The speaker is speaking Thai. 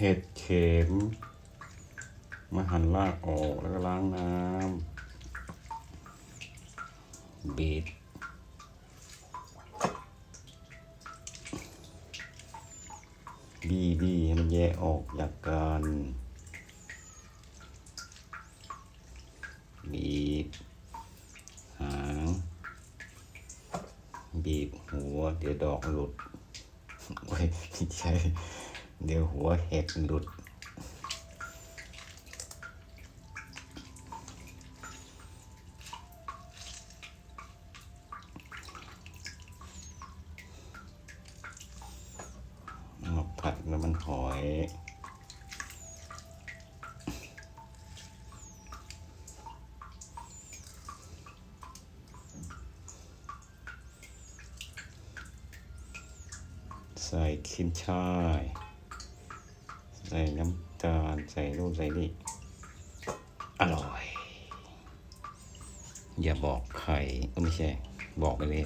เห็ดเข็ม มาหั่นรากออกแล้วก็ล้างน้ำบีบบีบีให้มันแยกออกจากกันบีบหางบีบหัว เดี๋ยวดอกหลุดโอ้ยใช่ เดี๋ยวหัวแหกหลุด มาผัดแล้วมันหอยใส่ขินช่าย ใส่น้ำตาลใส่นู่นใส่นี่อร่อย อย่าบอกใครก็ไม่ใช่ บอกไปเลย